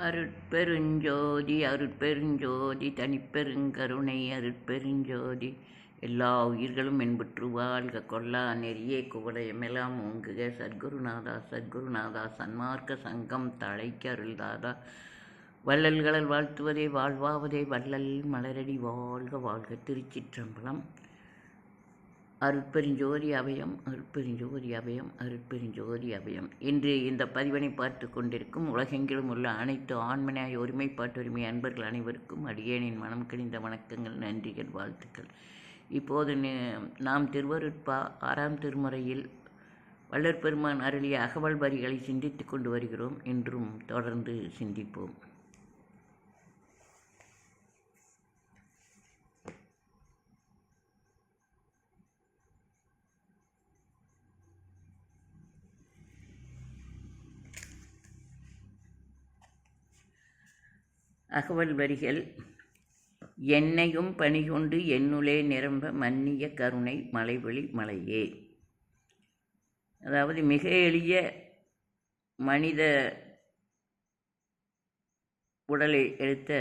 அருட்பெருஞ்சோதி அருட்பெருஞ்சோதி தனிப்பெருங்கருணை அருட்பெருஞ்சோதி. எல்லா உயிர்களும் என்புற்று வாழ்க. கொல்லா நெறியே குவளையமெல்லாம் ஓங்குக. சத்குருநாதா சத்குருநாதா சன்மார்க்க சங்கம் தழைக்க அருள்தாதா. வள்ளல்களல் வாழ்த்துவதே வாழ்வாவதே வள்ளல் மலரடி வாழ்க வாழ்க திருச்சிற்றம்பலம். அருட்பெருஞ்சோதி அபயம் அருட்பெருஞ்சோதி அபயம் அருட்பெருஞ்சோதி அபயம். இன்று இந்த பதிவனை பார்த்து கொண்டிருக்கும் உலகெங்கிலும் உள்ள அனைத்து ஆண்மனாய் ஒருமைப்பாட்டுரிமை அன்பர்கள் அனைவருக்கும் அடியேனின் மனம் கிழிந்த வணக்கங்கள் நன்றிகள் வாழ்த்துக்கள். இப்போது நாம் திருவருட்பா ஆறாம் திருமுறையில் வள்ளற்பெருமான் அருளிய அகவல் வரிகளை சிந்தித்து கொண்டு வருகிறோம். என்றும் தொடர்ந்து சிந்திப்போம். அகவல் வரிகள் என்னையும் பணிகொண்டு என்னுளே நிரம்ப மன்னிய கருணை மலைவழி மலையே. அதாவது மிக எளிய மனித உடலை எடுத்த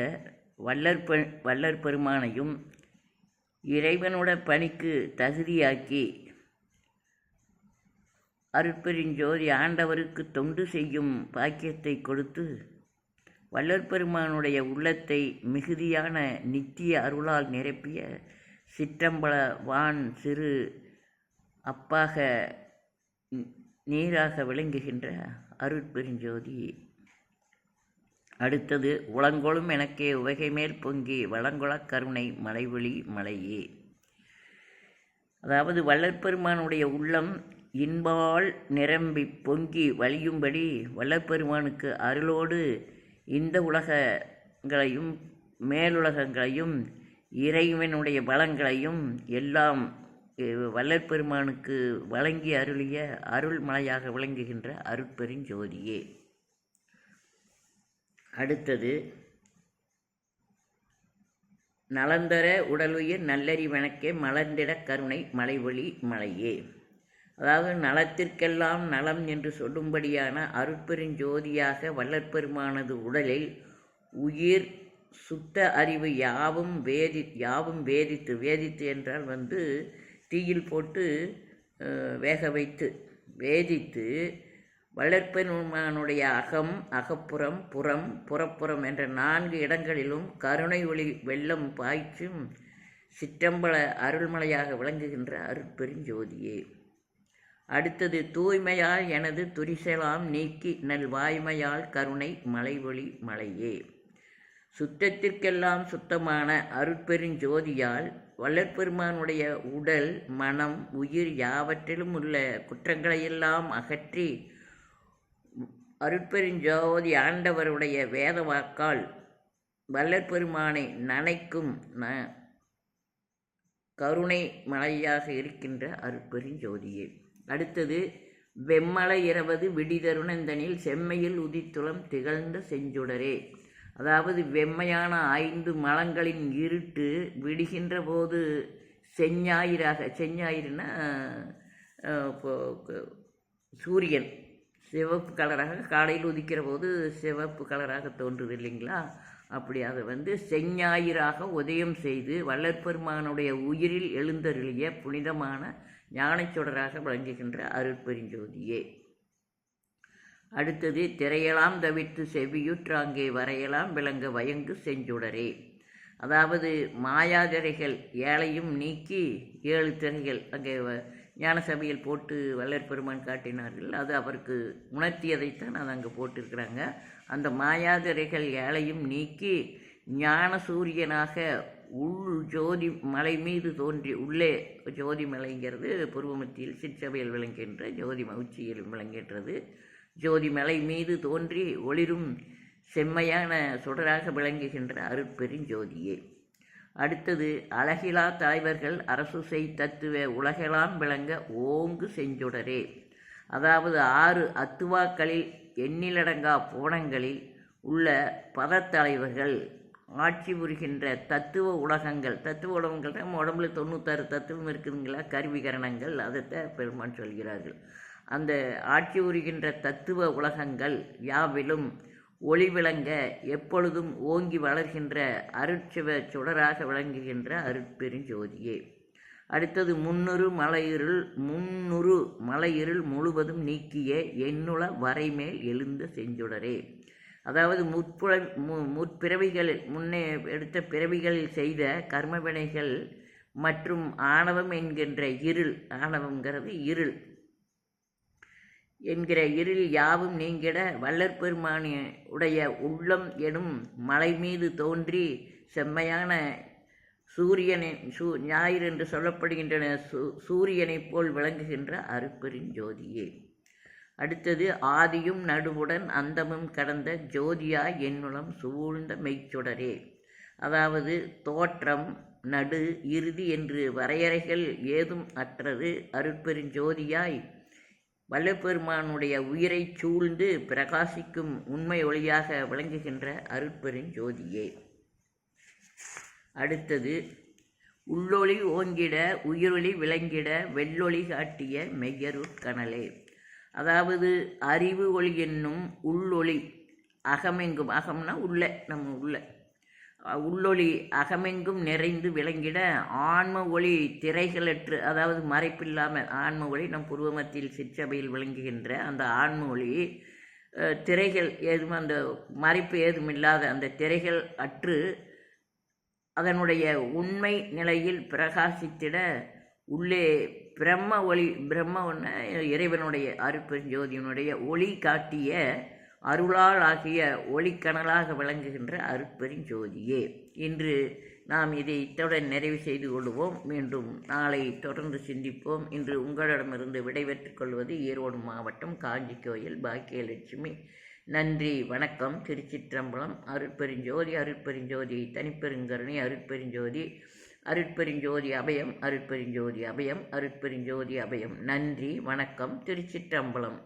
வள்ளற் பெ பெருமானையும் இறைவனோட பணிக்கு தகுதியாக்கி அருட்பெருஞ்சோதி ஆண்டவருக்கு தொண்டு செய்யும் பாக்கியத்தை கொடுத்து வள்ளற்பெருமானுடைய உள்ளத்தை மிகுதியான நித்திய அருளால் நிரப்பிய சிற்றம்பல வான் சிறு அப்பாக நீராக விளங்குகின்ற அருட்பெருஞ்சோதி அடுத்தது உளங்கொளும் எனக்கே உவகை மேல் பொங்கி வளங்குளக் கருணை மலைவெளி மலையே அதாவது வள்ளற்பெருமானுடைய உள்ளம் இன்பால் நிரம்பி பொங்கி வழியும்படி வள்ளற்பெருமானுக்கு அருளோடு இந்த உலகங்களையும் மேலுலகங்களையும் இறைவனுடைய வளங்களையும் எல்லாம் வல்லற்பெருமானுக்கு வழங்கி அருளிய அருள்மலையாக விளங்குகின்ற அருட்பெருஞ்சோதியே. அடுத்தது நலந்தர உடலுயிர் நல்லறிவனக்கே மலர்ந்திட கருணை மலைவழி மலையே. அதாவது நலத்திற்கெல்லாம் நலம் என்று சொல்லும்படியான அருட்பெருஞ்சோதியாக வல்லற்பெருமானது உடலில் உயிர் சுத்த அறிவு யாவும் வேதி யாவும் வேதித்து வேதித்து என்றால் வந்து தீயில் போட்டு வேக வைத்து வேதித்து வளர்ப்பெருமானுடைய அகம் அகப்புறம் புறம் புறப்புறம் என்ற நான்கு இடங்களிலும் கருணை ஒளி வெள்ளம் பாய்ச்சும் சிற்றம்பல அருள்மலையாக விளங்குகின்ற அருட்பெருஞ்சோதியே. அடுத்தது தூய்மையால் எனது துரிசலாம் நீக்கி நல் வாய்மையால் கருணை மலைவொளி மலையே. சுத்தத்திற்கெல்லாம் சுத்தமான அருட்பெருஞ்சோதியால் வள்ளற்பெருமானுடைய உடல் மனம் உயிர் யாவற்றிலும் உள்ள குற்றங்களையெல்லாம் அகற்றி அருட்பெருஞ்சோதி ஆண்டவருடைய வேத வாக்கால் வள்ளற்பெருமானை நனைக்கும் ந கருணை மலையாக இருக்கின்ற அருட்பெருஞ்சோதியே அடுத்தது வெம்மலை இரவது விடிதருணந்தனில் செம்மையில் உதித்துளம் திகழ்ந்த செஞ்சுடரே அதாவது வெம்மையான ஐந்து மலங்களின் இருட்டு விடுகின்ற போது செஞ்ஞாயிறாக செஞ்ஞாயிறுனா சூரியன் சிவப்பு கலராக காலையில் உதிக்கிற போது சிவப்பு கலராக தோன்றுது இல்லைங்களா? அப்படி அதை வந்து செஞ்ஞாயிறாக உதயம் செய்து வள்ளற்பெருமானுடைய உயிரில் எழுந்தருளிய புனிதமான ஞானச்சுடராக விளங்குகின்ற அருட்பெருஞ்சோதியே அடுத்தது திரையலாம் தவிர்த்து செவியுற்றாங்கே வரையலாம் விளங்க வயங்கு செஞ்சுடரே. அதாவது மாயாதிரைகள் ஏழையும் நீக்கி ஏழு திரைகள் அங்கே வ- ஞான சபையில் போட்டு வல்லற்பெருமான் காட்டினார்கள். அது அவருக்கு உணர்த்தியதைத்தான் அது அங்கே போட்டிருக்கிறாங்க. அந்த மாயாதிரைகள் ஏழையும் நீக்கி ஞான சூரியனாக உள் ஜோதி மலை மீது தோன்றி உள்ளே ஜோதி மலைங்கிறது புருவமத்தியில் சிற்சபையில் விளங்குகின்ற ஜோதி மகிழ்ச்சியில் விளங்குகின்றது. ஜோதி மலை மீது தோன்றி ஒளிரும் செம்மையான சுடராக விளங்குகின்ற அருட்பெருஞ்சோதியே. அடுத்தது அழகிலா தலைவர்கள் அரசு செய் தத்துவ உலகெல்லாம் விளங்க ஓங்கு செஞ்சுடரே. அதாவது ஆறு அத்துவாக்களில் எண்ணிலடங்கா புவனங்களில் உள்ள பதத்தலைவர்கள் ஆட்சி புரிகின்ற தத்துவ உலகங்கள் தத்துவ உலகங்கள் நம்ம உடம்புல தொண்ணூத்தாறு தத்துவம் இருக்குதுங்களா? கருவிகரணங்கள் அதைத்தான் பெருமான் சொல்கிறார்கள். அந்த ஆட்சி உரிகின்ற தத்துவ உலகங்கள் யாவிலும் ஒளி விளங்க எப்பொழுதும் ஓங்கி வளர்கின்ற அருட்சிவ சுடராக விளங்குகின்ற அருட்பெருஞ்சோதியே. அடுத்தது முன்னுரு மலையிருள் முன்னுரு மலையிருள் முழுவதும் நீக்கிய எண்ணுள வரைமேல் எழுந்த செஞ்சுடரே. அதாவது முற்புற மு முற்பிறவிகளில் முன்னே எடுத்த பிறவிகளில் செய்த கர்மவினைகள் மற்றும் ஆணவம் என்கின்ற இருள் ஆணவங்கிறது இருள். என்கிற இருள் யாவும் நீங்கிட வள்ளற்பெருமானி உடைய உள்ளம் எனும் மலை மீது தோன்றி செம்மையான சூரியனை சூ ஞாயிறு என்று சொல்லப்படுகின்றன. சூ சூரியனைப் போல் விளங்குகின்ற அருப்பெருஞ்சோதியே அடுத்தது ஆதியும் நடுவுடன் அந்தமும் கடந்த ஜோதியா என்னுளம் சூழ்ந்த மெய்ச்சுடரே. அதாவது தோற்றம் நடு இறுதி என்று வரையறைகள் ஏதும் அற்றது அருட்பெருஞ்சோதியாய் வல்லப்பெருமானுடைய உயிரை சூழ்ந்து பிரகாசிக்கும் உண்மை ஒளியாக விளங்குகின்ற அருட்பெருஞ்சோதியே அடுத்தது உள்ளொளி ஓங்கிட உயிரொளி விளங்கிட வெள்ளொளி காட்டிய மெய்யருட்கணலே அதாவது அறிவு ஒளி என்னும் உள்ளொளி. அகமெங்கும் அகம்னா உள்ள நம்ம உள்ள. உள்ளொளி அகமெங்கும் நிறைந்து விளங்கிட ஆன்ம ஒளி திரைகளற்று அதாவது மறைப்பில்லாமல் ஆன்ம ஒளி நம் புருவமத்தில் சிற்றபையில் விளங்குகின்ற அந்த ஆன்ம ஒளி திரைகள் ஏதும் அந்த மறைப்பு ஏதும் இல்லாத அந்த திரைகள் அற்று அதனுடைய உண்மை நிலையில் பிரகாசித்திட உள்ளே பிரம்ம ஒளி பிரம்ம இறைவனுடைய அருட்பெருஞ்சோதியினுடைய ஒளி காட்டிய அருளால் ஆகிய ஒளிக்கணலாக விளங்குகின்ற அருட்பெருஞ்சோதியே இன்று நாம் இதை இத்துடன் நிறைவு செய்து கொள்வோம். மீண்டும் நாளை தொடர்ந்து சிந்திப்போம். இன்று உங்களிடமிருந்து விடைபெற்றுக் கொள்வது ஈரோடு மாவட்டம் காஞ்சி கோயில் பாக்கியலட்சுமி. நன்றி வணக்கம். திருச்சிற்றம்பலம் அருட்பெருஞ்சோதி அருட்பெருஞ்சோதி தனிப்பெருங்கருணை அருட்பெருஞ்சோதி அருட்பெருஞ்சோதி அபயம் அருட்பெருஞ்சோதி அபயம் அருட்பெருஞ்சோதி அபயம். நன்றி வணக்கம் திருச்சிற்றம்பலம்.